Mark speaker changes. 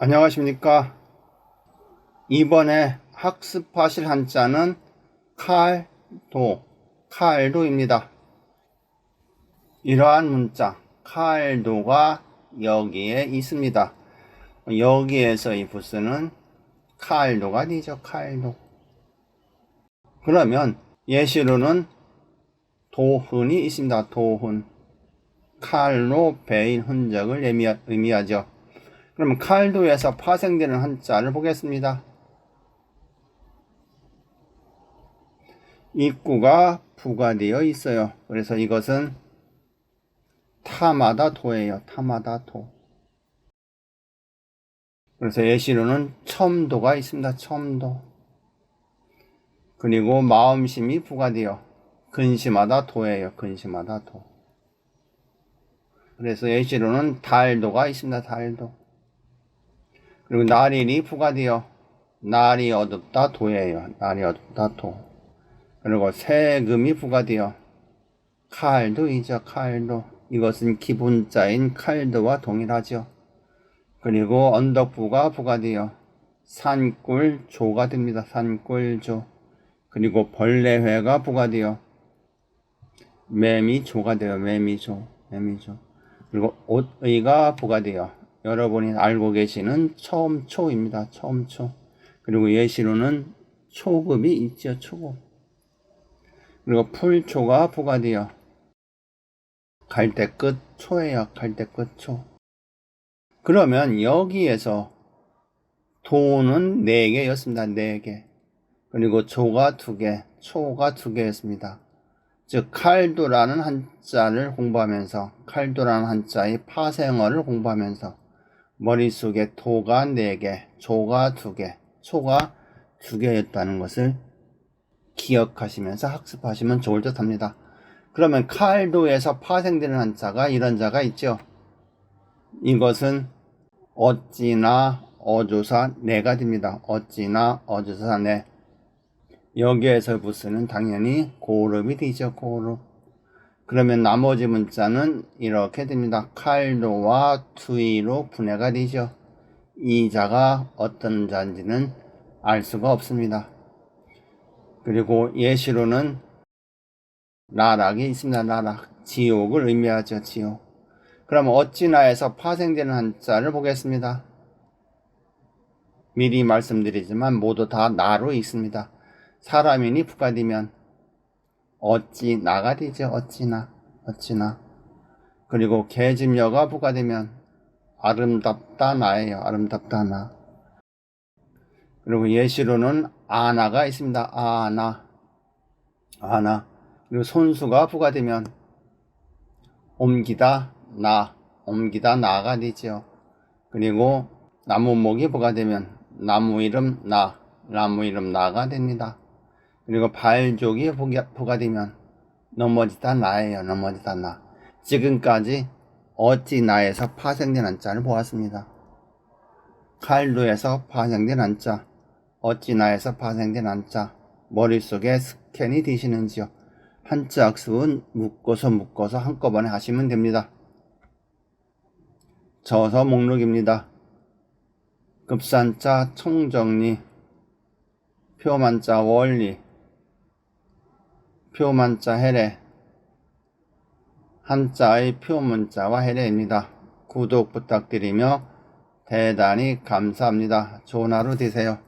Speaker 1: 안녕하십니까. 이번에 학습하실 한자는 칼도, 칼도입니다. 이러한 문자, 칼도가 여기에 있습니다. 여기에서 이 부스는 칼도가 되죠, 칼도. 그러면 예시로는 도훈이 있습니다, 도훈. 칼로 베인 흔적을 의미하- 의미하죠. 그럼 칼도에서 파생되는 한자를 보겠습니다. 입구가 부가되어 있어요. 그래서 이것은 타마다 도예요. 타마다 도. 그래서 예시로는 첨도가 있습니다. 첨도. 그리고 마음심이 부가되어 근심하다 도예요. 근심하다 도. 그래서 예시로는 달도가 있습니다. 달도. 그리고 날일이 부가되어 날이 어둡다 도예요. 날이 어둡다 도. 그리고 세금이 부가되어 칼도이죠. 칼도. 이것은 기본자인 칼도와 동일하죠. 그리고 언덕부가 부가되어 산골 조가 됩니다. 산골 조. 그리고 벌레회가 부가되어 매미조가 되어 매미조. 매미조. 그리고 옷의가 부가되어 여러분이 알고 계시는 처음초입니다. 처음초. 그리고 예시로는 초급이 있죠. 초급. 그리고 풀초가 부가되어 갈대 끝 초예요. 갈대 끝 초. 그러면 여기에서 도는 4개였습니다. 4개. 그리고 조가 2개, 초가 2개였습니다. 즉 칼도라는 한자를 공부하면서 칼도라는 한자의 파생어를 공부하면서 머릿속에 도가 4개, 조가 2개, 초가 2개였다는 것을 기억하시면서 학습하시면 좋을 듯 합니다. 그러면 칼도에서 파생되는 한자가 이런 자가 있죠. 이것은 어찌나 어조사 내가 됩니다. 어찌나 어조사 내. 여기에서 부스는 당연히 고름이 되죠. 고름. 그러면 나머지 문자는 이렇게 됩니다. 칼도와 투이로 분해가 되죠. 이 자가 어떤 자인지는 알 수가 없습니다. 그리고 예시로는 나락이 있습니다. 나락. 지옥을 의미하죠. 지옥. 그럼 어찌나에서 파생되는 한자를 보겠습니다. 미리 말씀드리지만 모두 다 나로 있습니다. 사람이니 부가되면 어찌 나가 되죠. 어찌나 어찌나 그리고 계집녀가 부가 되면 아름답다 나예요. 아름답다 나. 그리고 예시로는 아나가 있습니다. 아나 아나 그리고 손수가 부가 되면 옮기다 나 옮기다 나가 되죠. 그리고 나무목이 부가 되면 나무 이름 나 나무 이름 나가 됩니다. 그리고 발족이 부가되면 넘어지다 나예요. 넘어지다 나. 지금까지 어찌 나에서 파생된 한자를 보았습니다. 칼도에서 파생된 한자, 어찌 나에서 파생된 한자, 머릿속에 스캔이 되시는지요? 한자 학습은 묶어서 묶어서 한꺼번에 하시면 됩니다. 저서 목록입니다. 급산자 총정리, 표만자 원리, 표만자 해례, 한자의 표문자와 해례입니다. 구독 부탁드리며 대단히 감사합니다. 좋은 하루 되세요.